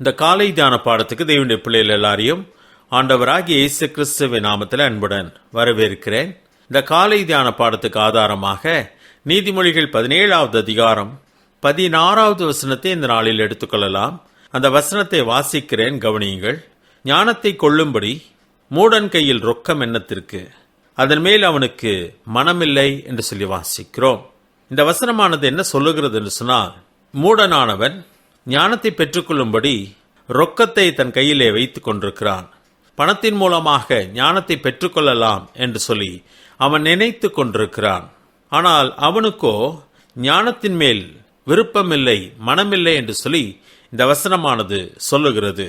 இந்த காலை தியான பாடத்துக்கு தேவனுடைய பிள்ளைகள் எல்லாரையும் ஆண்டவராகிய இயேசு கிறிஸ்துவின் நாமத்தில் அன்புடன் வரவேற்கிறேன். இந்த காலை தியான பாடத்துக்கு ஆதாரமாக நீதிமொழிகள் பதினேழாவது அதிகாரம் பதினாறாவது வசனத்தை இந்த நாளில் எடுத்துக்கொள்ளலாம். அந்த வசனத்தை வாசிக்கிறேன் கவனியுங்கள். ஞானத்தை கொள்ளும்படி மூடன் கையில் ரொக்கம் எண்ணத்திற்கு அதன் மேல் அவனுக்கு மனமில்லை என்று சொல்லி வாசிக்கிறோம். இந்த வசனமானது என்ன சொல்லுகிறது என்று சொன்னால் மூடனானவன் ஞானத்தை பெற்றுக்கொள்ளும்படி ரொக்கத்தை தன் கையிலே வைத்து கொண்டிருக்கிறான். பணத்தின் மூலமாக ஞானத்தை பெற்றுக்கொள்ளலாம் என்று சொல்லி அவன் நினைத்து கொண்டிருக்கிறான். ஆனால் அவனுக்கோ ஞானத்தின் மேல் விருப்பமில்லை மனமில்லை என்று சொல்லி இந்த வசனமானது சொல்லுகிறது.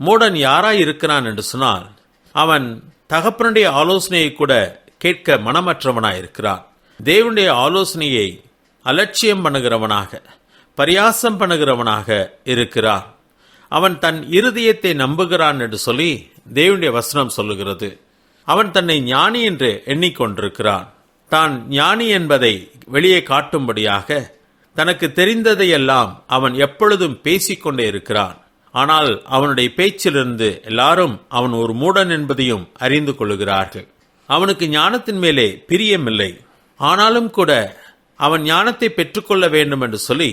மூடன் யாராய் இருக்கிறான் என்று சொன்னால் அவன் தகப்பனுடைய ஆலோசனையை கூட கேட்க மனமற்றவனாய் இருக்கிறான் தேவனுடைய ஆலோசனையை அலட்சியம் பண்ணுகிறவனாக பரியாசம் பண்ணுகிறவனாக இருக்கிறான். அவன் தன் இருதயத்தை நம்புகிறான் என்று சொல்லி தேவனுடைய வசனம் சொல்லுகிறது. அவன் தன்னை ஞானி என்று எண்ணிக்கொண்டிருக்கிறான். தான் ஞானி என்பதை வெளியே காட்டும்படியாக தனக்கு தெரிந்ததையெல்லாம் அவன் எப்பொழுதும் பேசிக்கொண்டே இருக்கிறான். ஆனால் அவனுடைய பேச்சிலிருந்து எல்லாரும் அவன் ஒரு மூடன் என்பதையும் அறிந்து கொள்கிறார்கள் அவனுக்கு ஞானத்தின் மேலே பிரியமில்லை. ஆனாலும் கூட அவன் ஞானத்தை பெற்றுக்கொள்ள வேண்டும் என்று சொல்லி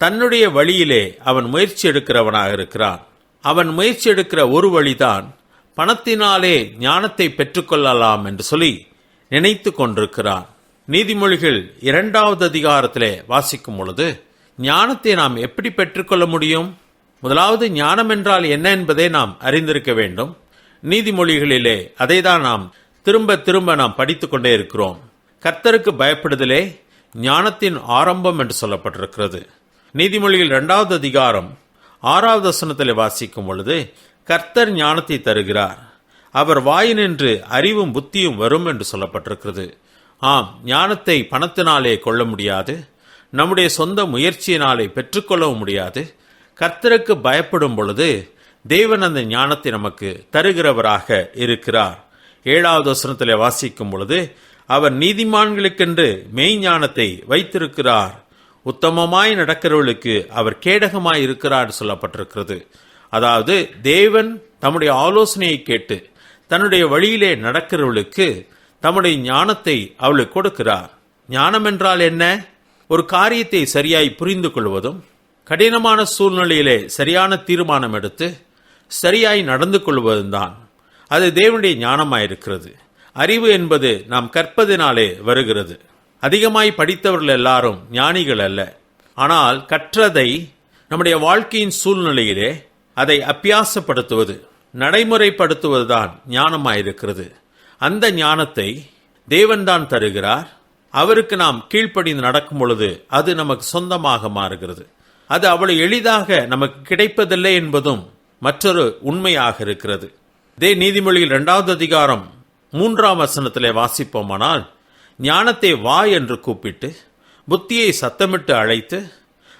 தன்னுடைய வழியிலே அவன் முயற்சி எடுக்கிறவனாக இருக்கிறான். அவன் முயற்சி எடுக்கிற ஒரு வழிதான் பணத்தினாலே ஞானத்தை பெற்றுக்கொள்ளலாம் என்று சொல்லி நினைத்து கொண்டிருக்கிறான். நீதிமொழிகள் இரண்டாவது அதிகாரத்திலே வாசிக்கும் பொழுது ஞானத்தை நாம் எப்படி பெற்றுக்கொள்ள முடியும்? முதலாவது ஞானம் என்றால் என்ன என்பதை நாம் அறிந்திருக்க வேண்டும். நீதிமொழிகளிலே அதை தான் நாம் திரும்ப திரும்ப நாம் படித்துக்கொண்டே இருக்கிறோம். கர்த்தருக்கு பயப்படுதலே ஞானத்தின் ஆரம்பம் என்று சொல்லப்பட்டிருக்கிறது. நீதிமொழியில் இரண்டாவது அதிகாரம் ஆறாவது வசனத்தில் வாசிக்கும் பொழுது கர்த்தர் ஞானத்தை தருகிறார். அவர் வாயினின்று அறிவும் புத்தியும் வரும் என்று சொல்லப்பட்டிருக்கிறது. ஆம் ஞானத்தை பணத்தினாலே கொள்ள முடியாது. நம்முடைய சொந்த முயற்சியினாலே பெற்றுக்கொள்ளவும் முடியாது. கர்த்தருக்கு பயப்படும் பொழுது தேவன் அந்த ஞானத்தை நமக்கு தருகிறவராக இருக்கிறார். ஏழாவது வசனத்தில் வாசிக்கும் பொழுது அவர் நீதிமான்களுக்கென்று மெய் ஞானத்தை வைத்திருக்கிறார். உத்தமமாய் நடக்கிறவர்களுக்கு அவர் கேடகமாய் இருக்கிறார் சொல்லப்பட்டிருக்கிறது. அதாவது தேவன் தம்முடைய ஆலோசனையை கேட்டு தன்னுடைய வழியிலே நடக்கிறவர்களுக்கு தம்முடைய ஞானத்தை அவளுக்கு கொடுக்கிறார். ஞானம் என்றால் என்ன? ஒரு காரியத்தை சரியாய் புரிந்து கொள்வதும் கடினமான சூழ்நிலையிலே சரியான தீர்மானம் எடுத்து சரியாய் நடந்து கொள்வதும் தான். அது தேவனுடைய ஞானமாயிருக்கிறது. அறிவு என்பது நாம் கற்பதினாலே வருகிறது. அதிகமாய் படித்தவர்கள் எல்லாரும் ஞானிகள் அல்ல. ஆனால் கற்றதை நம்முடைய வாழ்க்கையின் சூழ்நிலையிலே அதை அப்பியாசப்படுத்துவது நடைமுறைப்படுத்துவதுதான் ஞானமாயிருக்கிறது. அந்த ஞானத்தை தேவன்தான் தருகிறார். அவருக்கு நாம் கீழ்ப்படிந்து நடக்கும் பொழுது அது நமக்கு சொந்தமாக மாறுகிறது. அது அவ்வளவு எளிதாக நமக்கு கிடைப்பதில்லை என்பதும் மற்றொரு உண்மையாக இருக்கிறது. இதே நீதிமொழியில் இரண்டாவது அதிகாரம் மூன்றாம் வசனத்திலே வாசிப்போமானால் ஞானத்தை வா என்று கூப்பிட்டு புத்தியை சத்தமிட்டு அழைத்து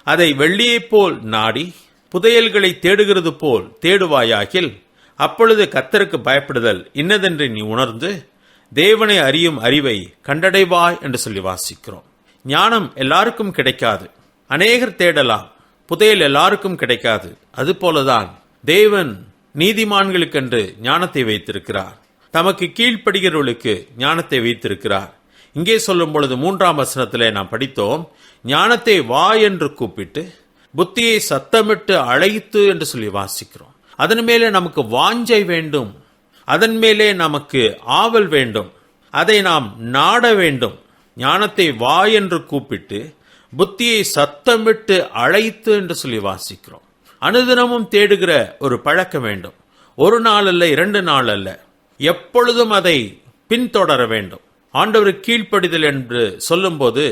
அதை வெள்ளியைப் போல் நாடி புதையல்களை தேடுகிறது போல் தேடுவாயாகில் அப்பொழுது கத்தருக்கு பயப்படுதல் இன்னதென்று நீ உணர்ந்து தேவனை அறியும் அறிவை கண்டடைவாய் என்று சொல்லி வாசிக்கிறோம். ஞானம் எல்லாருக்கும் கிடைக்காது. அநேகர் தேடலாம். புதையல் எல்லாருக்கும் கிடைக்காது. அதுபோலதான் தேவன் நீதிமான்களுக்கென்று ஞானத்தை வைத்திருக்கிறார். தமக்கு கீழ்ப்படுகிறவர்களுக்கு ஞானத்தை வைத்திருக்கிறார். இங்கே சொல்லும் பொழுது மூன்றாம் வசனத்திலே நாம் படித்தோம் ஞானத்தை வா என்று கூப்பிட்டு புத்தியை சத்தமிட்டு அழைத்து என்று சொல்லி வாசிக்கிறோம். அதன் மேலே நமக்கு வாஞ்சை வேண்டும். அதன் மேலே நமக்கு ஆவல் வேண்டும். அதை நாம் நாட வேண்டும். ஞானத்தை வா என்று கூப்பிட்டு புத்தியை சத்தமிட்டு அழைத்து என்று சொல்லி வாசிக்கிறோம். அனுதினமும் தேடுகிற ஒரு பழக்கம் வேண்டும். ஒரு நாள் அல்ல இரண்டு நாள் அல்ல. எப்பொழுதும் அதை பின்தொடர வேண்டும். ஆண்டவர் கீழ்ப்படிதல் என்று சொல்லும்போது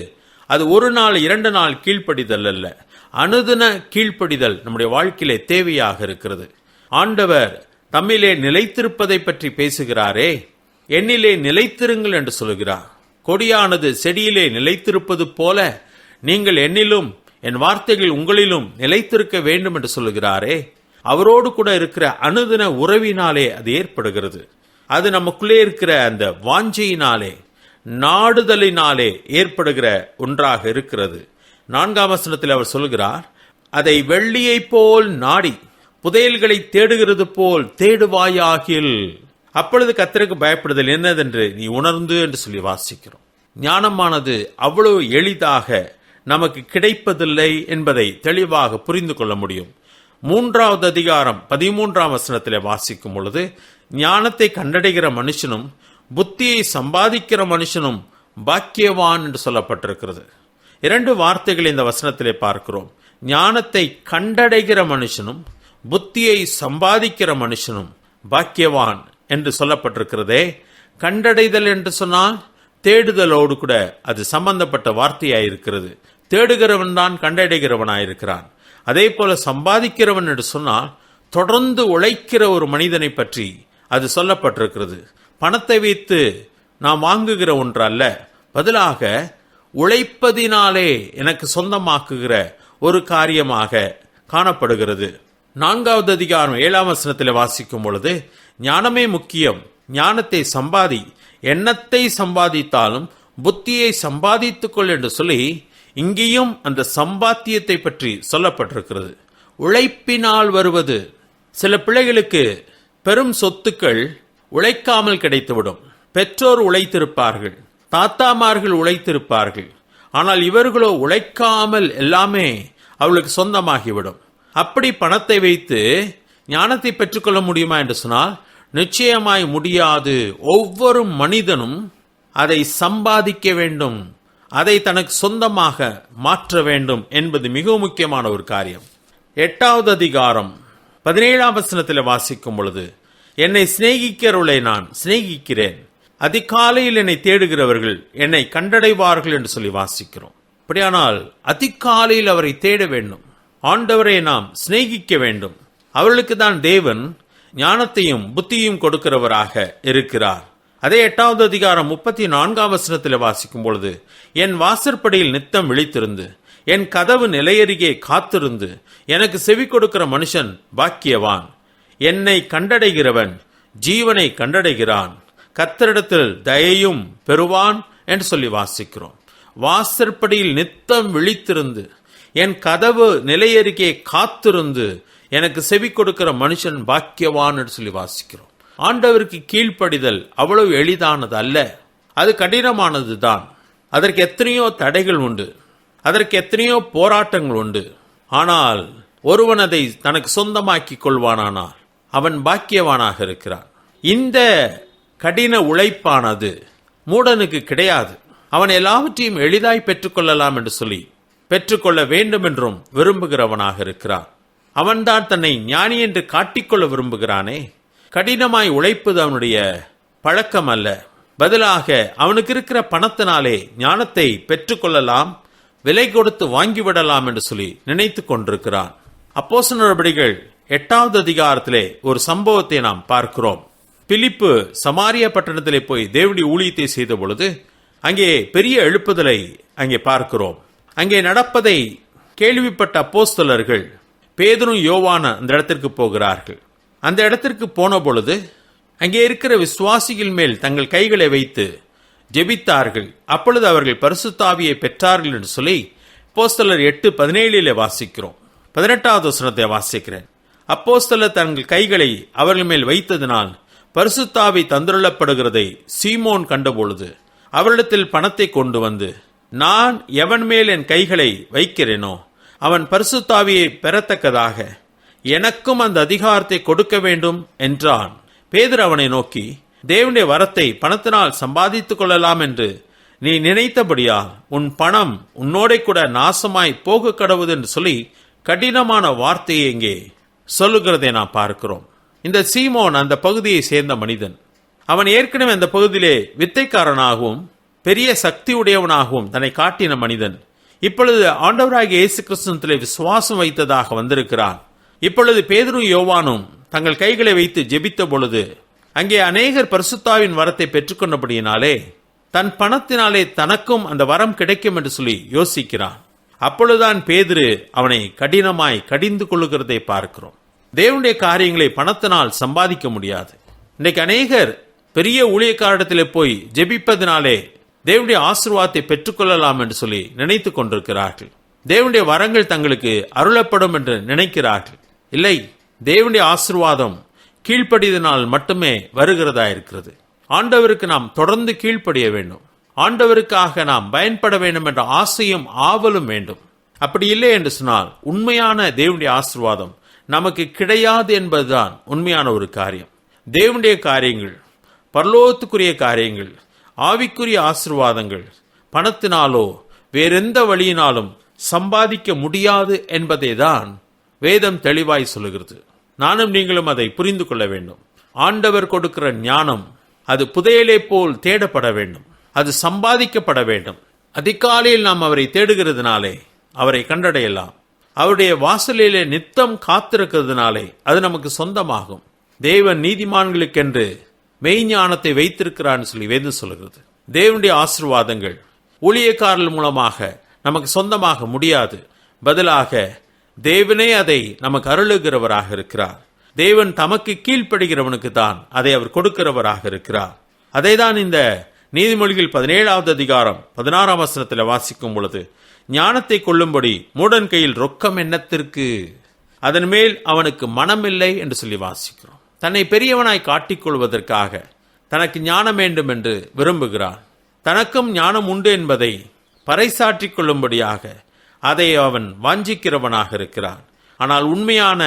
அது ஒரு நாள் இரண்டு நாள் கீழ்ப்படிதல் அல்ல. அனுதின கீழ்ப்படிதல் நம்முடைய வாழ்க்கையிலே தேவையாக இருக்கிறது. ஆண்டவர் தம்மிலே நிலைத்திருப்பதை பற்றி பேசுகிறாரே என்னிலே நிலைத்திருங்கள் என்று சொல்கிறார் கொடியானது செடியிலே நிலைத்திருப்பது போல நீங்கள் என்னிலும் என் வார்த்தைகள் உங்களிலும் நிலைத்திருக்க வேண்டும் என்று சொல்லுகிறாரே. அவரோடு கூட இருக்கிற அனுதின உறவினாலே அது ஏற்படுகிறது. அது நமக்குள்ளே இருக்கிற அந்த வாஞ்சையினாலே நாடுதலினாலே ஏற்படுகிற ஒன்றாக இருக்கிறது. நான்காம் வசனத்தில் அவர் சொல்கிறார் அதை வெள்ளியைப் போல் நாடி புதையல்களை தேடுகிறது போல் தேடுவாயாகில். அப்பொழுது கத்தருக்கு பயப்படுதல் என்னதென்று நீ உணர்ந்து என்று சொல்லி வாசிக்கிறோம். ஞானமானது அவ்வளவு எளிதாக நமக்கு கிடைப்பதில்லை என்பதை தெளிவாக புரிந்து கொள்ள முடியும். மூன்றாவது அதிகாரம் பதிமூன்றாம் வசனத்தில் வாசிக்கும் பொழுது ஞானத்தை கண்டடைகிற மனுஷனும் புத்தியை சம்பாதிக்கிற மனுஷனும் பாக்கியவான் என்று சொல்லப்பட்டிருக்கிறது. இரண்டு வார்த்தைகள் இந்த வசனத்திலே பார்க்கிறோம். ஞானத்தை கண்டடைகிற மனுஷனும் புத்தியை சம்பாதிக்கிற மனுஷனும் பாக்கியவான் என்று சொல்லப்பட்டிருக்கிறதே. கண்டடைதல் என்று சொன்னால் தேடுதலோடு கூட அது சம்பந்தப்பட்ட வார்த்தையாயிருக்கிறது. தேடுகிறவன் தான் கண்டடைகிறவனாயிருக்கிறான். அதே போல சம்பாதிக்கிறவன் என்று சொன்னால் தொடர்ந்து உழைக்கிற ஒரு மனிதனை பற்றி அது சொல்லப்பட்டிருக்கிறது. பணத்தை வைத்து நாம் வாங்குகிற ஒன்று அல்ல பதிலாக உழைப்பதினாலே எனக்கு சொந்தமாக்குகிற ஒரு காரியமாக காணப்படுகிறது. நான்காவது அதிகாரம் ஏழாம் வசனத்தில் வாசிக்கும் பொழுது ஞானமே முக்கியம் ஞானத்தை சம்பாதி எண்ணத்தை சம்பாதித்தாலும் புத்தியை சம்பாதித்துக்கொள் என்று சொல்லி இங்கேயும் அந்த சம்பாத்தியத்தை பற்றி சொல்லப்பட்டிருக்கிறது. உழைப்பினால் வருவது சில பிள்ளைகளுக்கு பெரும் சொத்துக்கள் உழைக்காமல் கிடைத்துவிடும். பெற்றோர் உழைத்திருப்பார்கள். தாத்தாமார்கள் உழைத்திருப்பார்கள். ஆனால் இவர்களோ உழைக்காமல் எல்லாமே அவளுக்கு சொந்தமாகிவிடும். அப்படி பணத்தை வைத்து ஞானத்தை பெற்றுக்கொள்ள முடியுமா என்று சொன்னால் நிச்சயமாய் முடியாது. ஒவ்வொரு மனிதனும் அதை சம்பாதிக்க வேண்டும். அதை தனக்கு சொந்தமாக மாற்ற வேண்டும் என்பது மிக முக்கியமான ஒரு காரியம். எட்டாவது அதிகாரம் பதினேழாம் வசனத்தில் வாசிக்கும் பொழுது என்னை சிநேகிக்கிறவளை நான் சிநேகிக்கிறேன். அதிகாலையில் என்னை தேடுகிறவர்கள் என்னை கண்டடைவார்கள் என்று சொல்லி வாசிக்கிறோம். அப்படியானால் அதிகாலையில் அவரை தேட வேண்டும். ஆண்டவரை நாம் சிநேகிக்க வேண்டும். அவர்களுக்கு தான் தேவன் ஞானத்தையும் புத்தியும் கொடுக்கிறவராக இருக்கிறார். அதே எட்டாவது அதிகாரம் முப்பத்தி நான்காம் வசனத்தில் வாசிக்கும் பொழுது என் வாசற்படியில் நித்தம் விழித்திருந்து என் கதவு நிலையருகே காத்திருந்து எனக்கு செவி கொடுக்கிற மனுஷன் பாக்கியவான். என்னை கண்டடைகிறவன் ஜீவனை கண்டடைகிறான். கத்தரிடத்தில் தயையும் பெறுவான் என்று சொல்லி வாசிக்கிறோம். வாசற்படியில் நித்தம் விழித்திருந்து என் கதவு நிலையருகே காத்திருந்து எனக்கு செவி கொடுக்கிற மனுஷன் பாக்கியவான் என்று சொல்லி வாசிக்கிறோம். ஆண்டவருக்கு கீழ்ப்படிதல் அவ்வளவு எளிதானது அல்ல. அது கடினமானது தான். அதற்கு எத்தனையோ தடைகள் உண்டு. அதற்கு எத்தனையோ போராட்டங்கள் உண்டு. ஆனால் ஒருவன் அதை தனக்கு சொந்தமாக்கி கொள்வானானால் அவன் பாக்கியவானாக இருக்கிறான். இந்த கடின உழைப்பானது மூடனுக்கு கிடையாது. அவன் எல்லாவற்றையும் எளிதாய் பெற்றுக்கொள்ளலாம் என்று சொல்லி பெற்றுக்கொள்ள வேண்டும் என்றும் விரும்புகிறவனாக இருக்கிறான். அவன்தான் தன்னை ஞானி என்று காட்டிக்கொள்ள விரும்புகிறானே. கடினமாய் உழைப்பது அவனுடைய பழக்கம் அல்ல. பதிலாக அவனுக்கு இருக்கிற பணத்தினாலே ஞானத்தை பெற்றுக்கொள்ளலாம் விலை கொடுத்து வாங்கிவிடலாம் என்று சொல்லி நினைத்து கொண்டிருக்கிறான். அப்போசனபடிகள் எட்டாவது அதிகாரத்திலே ஒரு சம்பவத்தை நாம் பார்க்கிறோம். பிலிப்பு சமாரிய பட்டணத்திலே போய் தேவடி ஊழியத்தை செய்த பொழுது அங்கே பெரிய எழுப்புதலை அங்கே பார்க்கிறோம். அங்கே நடப்பதை கேள்விப்பட்ட அப்போஸ்தலர்கள் பேதரும் யோவான அந்த இடத்திற்கு போகிறார்கள். அந்த இடத்திற்கு போன பொழுது அங்கே இருக்கிற விசுவாசிகள் மேல் தங்கள் கைகளை வைத்து ஜெபித்தார்கள். அப்பொழுது அவர்கள் பரிசுத்தாவியை பெற்றார்கள் என்று சொல்லி போஸ்தலர் எட்டு பதினேழிலே வாசிக்கிறோம். பதினெட்டாவது வசனத்தை வாசிக்கிறேன். அப்போஸ்தலர் தங்கள் கைகளை அவர்கள் மேல் வைத்ததினால் பரிசுத்தாவி தந்துள்ளப்படுகிறதை சீமோன் கண்டபொழுது அவரிடத்தில் பணத்தை கொண்டு வந்து நான் எவன் மேல் என் கைகளை வைக்கிறேனோ அவன் பரிசுத்தாவியை பெறத்தக்கதாக எனக்கும் அந்த அதிகாரத்தை கொடுக்க வேண்டும் என்றான். பேதர் அவனை நோக்கி தேவனுடைய வரத்தை பணத்தினால் சம்பாதித்துக் கொள்ளலாம் என்று நீ நினைத்தபடியால் உன் பணம் உன்னோட கூட நாசமாய் போக கடவுது என்று சொல்லி கடினமான வார்த்தையை இங்கே சொல்லுகிறதை நாம் பார்க்கிறோம். இந்த சீமோன் அந்த பகுதியை சேர்ந்த மனிதன். அவன் ஏற்கனவே அந்த பகுதியிலே வித்தைக்காரனாகவும் பெரிய சக்தி உடையவனாகவும் தன்னை காட்டின மனிதன். இப்பொழுது ஆண்டவராகிய இயேசு கிறிஸ்துவத்திலே விசுவாசம் வைத்ததாக வந்திருக்கிறான். இப்பொழுது பேதரும் யோவானும் தங்கள் கைகளை வைத்து ஜெபித்த பொழுது அங்கே அநேகர் பரிசுத்தாவின் வரத்தை பெற்றுக்கொண்டபடியினாலே தன் பணத்தினாலே தனக்கும் அந்த வரம் கிடைக்கும் என்று சொல்லி யோசிக்கிறான். அப்பொழுதுதான் பேதுரு அவனை கடினமாய் கடிந்து கொள்ளுகிறதை பார்க்கிறோம். தேவனுடைய காரியங்களை பணத்தினால் சம்பாதிக்க முடியாது. இன்னைக்கு அநேகர் பெரிய ஊழியக்காரிடத்தில் போய் ஜெபிப்பதினாலே தேவனுடைய ஆசிர்வாதத்தை பெற்றுக்கொள்ளலாம் என்று சொல்லி நினைத்து கொண்டிருக்கிறார்கள். தேவனுடைய வரங்கள் தங்களுக்கு அருளப்படும் என்று நினைக்கிறார்கள். இல்லை தேவனுடைய ஆசிர்வாதம் கீழ்ப்படியதனால் மட்டுமே வருகிறதா இருக்கிறது. ஆண்டவருக்கு நாம் தொடர்ந்து கீழ்ப்படிய வேண்டும். ஆண்டவருக்காக நாம் பயன்பட வேண்டும் என்ற ஆசையும் ஆவலும் வேண்டும். அப்படி இல்லை என்று சொன்னால் உண்மையான தேவனுடைய ஆசிர்வாதம் நமக்கு கிடையாது என்பதுதான் உண்மையான ஒரு காரியம். தேவனுடைய காரியங்கள் பரலோகத்துக்குரிய காரியங்கள் ஆவிக்குரிய ஆசிர்வாதங்கள் பணத்தினாலோ வேறெந்த வழியினாலும் சம்பாதிக்க முடியாது என்பதை தான் வேதம் தெளிவாய் சொல்லுகிறது. நானும் நீங்களும் அதை புரிந்து கொள்ள வேண்டும். ஆண்டவர் கொடுக்கிற ஞானம் அது புதையலை போல் தேடப்பட வேண்டும். அது சம்பாதிக்கப்பட வேண்டும். அதிகாலையில் நாம் அவரை தேடுகிறதுனாலே அவரை கண்டடையலாம். அவருடைய வாசலிலே நித்தம் காத்திருக்கிறதுனாலே அது நமக்கு சொந்தமாகும். தேவன் நீதிமான்களுக்கென்று மெய்ஞானத்தை வைத்திருக்கிறான்னு சொல்லி வேதம் சொல்லுகிறது தேவனுடைய ஆசிர்வாதங்கள் ஊழியக்காரர்கள் மூலமாக நமக்கு சொந்தமாக முடியாது. பதிலாக தேவனே அதை நமக்கு அருளுகிறவராக இருக்கிறார். தேவன் தமக்கு கீழ்ப்படுகிறவனுக்கு தான் அதை அவர் கொடுக்கிறவராக இருக்கிறார். அதை தான் இந்த நீதிமொழிகள் பதினேழாவது அதிகாரம் பதினாறாம் வசனத்தில் வாசிக்கும் பொழுது ஞானத்தை கொள்ளும்படி மூடன் கையில் ரொக்கம் எண்ணத்திற்கு அதன் மேல் அவனுக்கு மனமில்லை என்று சொல்லி வாசிக்கிறோம். தன்னை பெரியவனாய் காட்டிக்கொள்வதற்காக தனக்கு ஞானம் வேண்டும் என்று விரும்புகிறான். தனக்கும் ஞானம் உண்டு என்பதை பறைசாற்றிக் கொள்ளும்படியாக அதை அவன் வாஞ்சிக்கிறவனாக இருக்கிறான். ஆனால் உண்மையான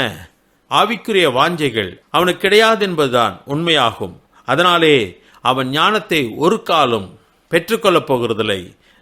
ஆவிக்குரிய வாஞ்சைகள் அவனுக்கு கிடையாது என்பதுதான் உண்மையாகும். அதனாலே அவன் ஞானத்தை ஒரு காலம் பெற்றுக்கொள்ளப் போகிறதில்லை.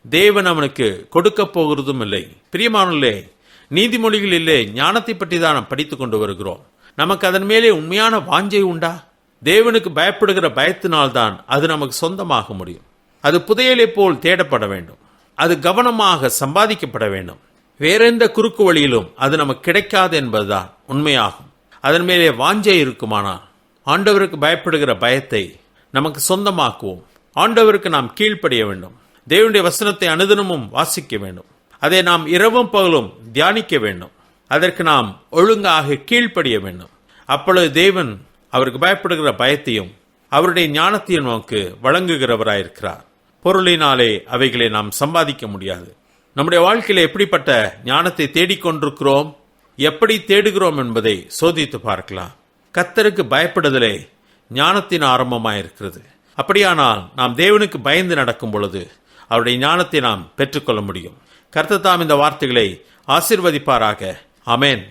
தேவன் அவனுக்கு கொடுக்கப் போகிறதும் இல்லை. பிரியமானே நீதிமொழிகளிலே ஞானத்தை பற்றி தான் நாம் படித்துக் கொண்டு வருகிறோம். நமக்கு அதன் மேலே உண்மையான வாஞ்சை உண்டா? தேவனுக்கு பயப்படுகிற பயத்தினால்தான் அது நமக்கு சொந்தமாக முடியும். அது புதையலை போல் தேடப்பட வேண்டும். அது கவனமாக சம்பாதிக்கப்பட வேண்டும். வேறெந்த குறுக்கு வழியிலும் அது நமக்கு கிடைக்காது என்பதுதான் உண்மையாகும். அதன் மேலே வாஞ்சை இருக்குமானால் ஆண்டவருக்கு பயப்படுகிற பயத்தை நமக்கு சொந்தமாக்குவோம். ஆண்டவருக்கு நாம் கீழ்ப்படிய வேண்டும். தேவனுடைய வசனத்தை அனுதினமும் வாசிக்க வேண்டும். அதை நாம் இரவும் பகலும் தியானிக்க வேண்டும். அதற்கு நாம் ஒழுங்காக கீழ்ப்படிய வேண்டும். அப்பொழுது தேவன் அவருக்கு பயப்படுகிற பயத்தையும் அவருடைய ஞானத்தையும் நமக்கு வழங்குகிறவராயிருக்கிறார். பொருளினாலே அவைகளை நாம் சம்பாதிக்க முடியாது. நம்முடைய வாழ்க்கையில் எப்படிப்பட்ட ஞானத்தை தேடிக்கொண்டிருக்கிறோம் எப்படி தேடுகிறோம் என்பதை சோதித்து பார்க்கலாம். கத்தருக்கு பயப்படுதலே ஞானத்தின் ஆரம்பமாயிருக்கிறது. அப்படியானால் நாம் தேவனுக்கு பயந்து நடக்கும் பொழுது அவருடைய ஞானத்தை நாம் பெற்றுக்கொள்ள முடியும். கர்த்தர் தாம் இந்த வார்த்தைகளை ஆசிர்வதிப்பாராக. அமேன்